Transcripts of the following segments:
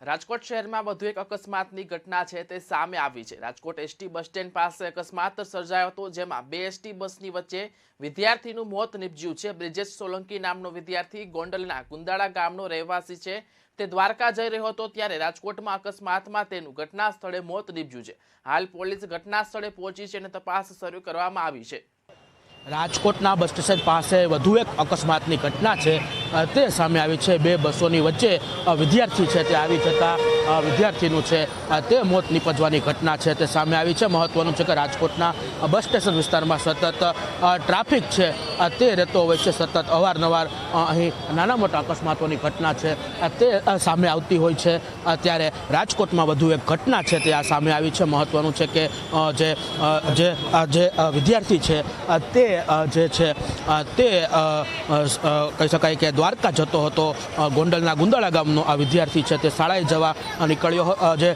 રાજકોટ શહેરમાં વધુ એક અકસ્માતની ઘટના છે તે સામે આવી છે. રાજકોટ એસટી બસ સ્ટેન્ડ પાસે અકસ્માત સર્જાયો હતો, જેમાં બે એસટી બસની વચ્ચે વિદ્યાર્થીનું મોત નિપજ્યું છે. બ્રિજેશ સોલંકી નામનો વિદ્યાર્થી ગોંડલના કુંદાળા ગામનો રહેવાસી છે. તે દ્વારકા જઈ રહ્યો હતો ત્યારે રાજકોટમાં અકસ્માતમાં તેનું ઘટના સ્થળે મોત નિપજ્યું છે. હાલ પોલીસ ઘટના સ્થળે પહોંચી છે અને તપાસ શરૂ કરવામાં આવી છે. રાજકોટના બસ સ્ટેશન પાસે વધુ એક અકસ્માતની ઘટના છે. તે સામે આવી છે બે બસોની વચ્ચે વિદ્યાર્થી છે તે આવી જતા વિદ્યાર્થીનું છે. તે મોત નીપજવાની ઘટના છે. તે સામે આવી છે. મહત્વનું છે કે રાજકોટના બસ સ્ટેશન વિસ્તારમાં સતત ટ્રાફિક છે. તે રહેતો હોય છે સતત. અવારનવાર અહીં નાના મોટા અકસ્માતોની ઘટના છે. તે સામે આવતી હોય છે. ત્યારે રાજકોટમાં વધુ એક ઘટના છે. તે આ સામે આવી છે. મહત્વનું છે કે જે જે જે વિદ્યાર્થી છે તે જે છે તે કહી શકાય કે દ્વારકા જતો હતો. ગોંડલના ગુંદાળા ગામનો આ વિદ્યાર્થી છે. તે શાળાએ જવા નીકળ્યો જે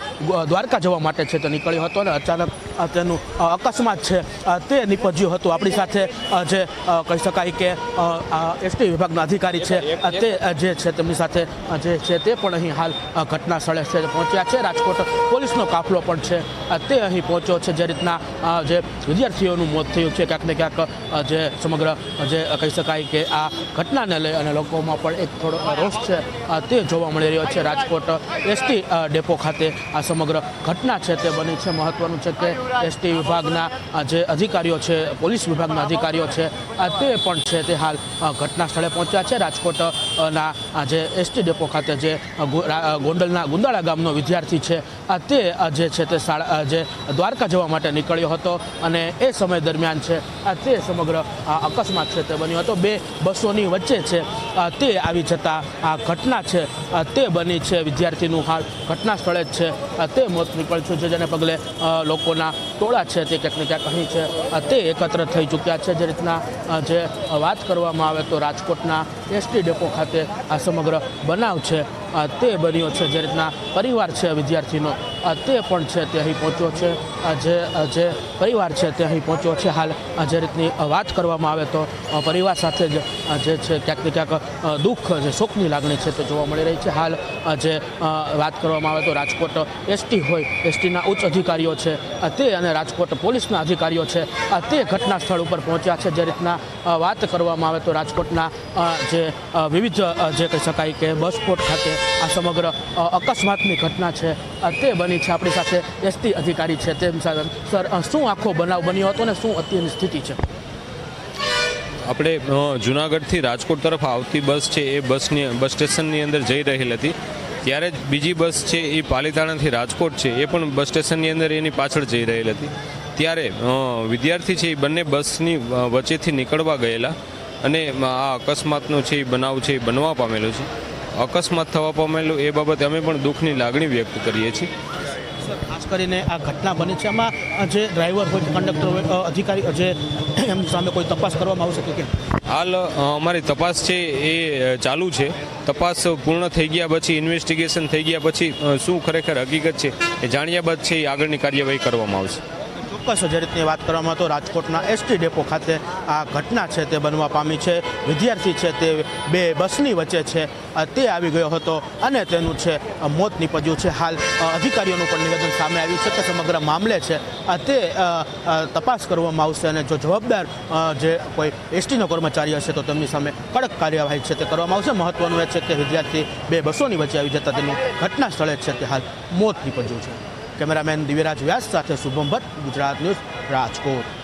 દ્વારકા જવા માટે છે તે નીકળ્યો હતો અને અચાનક તેનું અકસ્માત છે. તે નીપજ્યું હતું. આપણી સાથે જે કહી શકાય કે એસટી વિભાગના અધિકારી છે. તે જે છે તેમની સાથે જે છે તે પણ અહીં હાલ ઘટના સ્થળે છે, પહોંચ્યા છે. રાજકોટ પોલીસનો કાફલો પણ છે. તે અહીં પહોંચ્યો છે. જે રીતના જે વિદ્યાર્થીઓનું મોત થયું છે, ક્યાંક ને ક્યાંક જે સમગ્ર જે કહી શકાય કે આ ઘટનાને લઈ અને લોકોમાં પણ એક થોડો રોષ છે તે જોવા મળી રહ્યો છે. રાજકોટ એસટી ડેપો ખાતે આ સમગ્ર ઘટના છે. તે બની છે. મહત્વનું છે કે એસટી વિભાગના જે અધિકારીઓ છે, પોલીસ વિભાગના અધિકારીઓ છે તે પણ છે, તે હાલ ઘટના સ્થળે પહોંચ્યા છે. રાજકોટના જે એસટી ડેપો ખાતે જે ગોંડલના, ગુંદાળા ગામનો વિદ્યાર્થી છે તે જે છે, તે શાળા જે દ્વારકા જવા માટે નીકળ્યો હતો અને એ સમય દરમિયાન છે તે સમગ્ર અકસ્માત છે, તે બન્યો હતો. બે બસોની વચ્ચે છે તે આવી જતા આ ઘટના છે. તે બની છે વિદ્યાર્થીનું હાલ ઘટના સ્થળે જ છે. તે મોત નીકળ્યું છે. જેને પગલે લોકોના ટોળા છે તે ક્યાંક ને ક્યાંક અહીં છે. તે એકત્ર થઈ ચૂક્યા છે. જે રીતના જે વાત કરવામાં આવે તો રાજકોટના એસટી ડેપો ખાતે આ સમગ્ર બનાવ છે. તે બન્યો છે જે રીતના પરિવાર છે વિદ્યાર્થીનો. તે પણ છે તે અહીં પહોંચ્યો છે. જે જે પરિવાર છે તે અહીં પહોંચ્યો છે. હાલ જે રીતની વાત કરવામાં આવે તો પરિવાર સાથે જ જે છે ક્યાંક ને ક્યાંક દુઃખ, જે શોકની લાગણી છે તે જોવા મળી રહી છે. હાલ જે વાત કરવામાં આવે તો રાજકોટ એસટી હોય, એસટીના ઉચ્ચ અધિકારીઓ છે. તે અને રાજકોટ પોલીસના અધિકારીઓ છે. તે ઘટના સ્થળ ઉપર પહોંચ્યા છે. જે રીતના વાત કરવામાં આવે તો રાજકોટના જે વિવિધ જે કહી શકાય કે બસ સ્પોટ ખાતે આ સમગ્ર અકસ્માતની ઘટના છે. તે બની છે આપણી સાથે એસટી અધિકારી છે તેમ સાથે સર શું આખો બનાવ બન્યો હતો ને શું અત્યારની સ્થિતિ છે? આપણે જુનાગઢથી રાજકોટ તરફ આવતી બસ છે એ બસની, બસ સ્ટેશનની અંદર જઈ રહેલી હતી. ત્યારે જ બીજી બસ છે એ પાલીતાણાથી રાજકોટ છે, એ પણ બસ સ્ટેશનની અંદર એની પાછળ જઈ રહેલ હતી. ત્યારે વિદ્યાર્થી છે એ બંને બસની વચ્ચેથી નીકળવા ગયેલા અને આ અકસ્માતનો છે એ બનાવ છે એ બનવા પામેલો છે. અકસ્માત થવા પામેલું એ બાબતે અમે પણ દુઃખની લાગણી વ્યક્ત કરીએ છીએ. સર ખાસ કરીને આ ઘટના બની છે. આમાં જે ડ્રાઈવર હોય કંડક્ટર હોય અધિકારી જે એમની સામે કોઈ તપાસ કરવામાં આવશે કે કેમ? હાલ અમારી તપાસ છે એ ચાલુ છે. તપાસ પૂર્ણ થઈ ગયા પછી ઇન્વેસ્ટિગેશન થઈ ગયા પછી શું ખરેખર હકીકત છે એ જાણ્યા બાદ છે એ આગળની કાર્યવાહી કરવામાં આવશે. ચોક્કસ જે રીતની વાત કરવામાં તો રાજકોટના એસટી ડેપો ખાતે આ ઘટના છે તે બનવા પામી છે. વિદ્યાર્થી છે તે બે બસની વચ્ચે છે. તે આવી ગયો હતો અને તેનું છે મોત નીપજ્યું છે. હાલ અધિકારીઓનું પણ નિવેદન સામે આવ્યું છે કે સમગ્ર મામલે છે તે તપાસ કરવામાં આવશે અને જો જવાબદાર જે કોઈ એસટીનો કર્મચારી હશે તો તેમની સામે કડક કાર્યવાહી છે તે કરવામાં આવશે. મહત્વનું એ છે કે વિદ્યાર્થી બે બસોની વચ્ચે આવી જતા તેનું ઘટના સ્થળે છે તે હાલ મોત નીપજ્યું છે. કેમેરામેન દિવ્યરાજ વ્યાસ સાથે શુભમ ભટ્ટ ગુજરાત ન્યૂઝ રાજકોટ.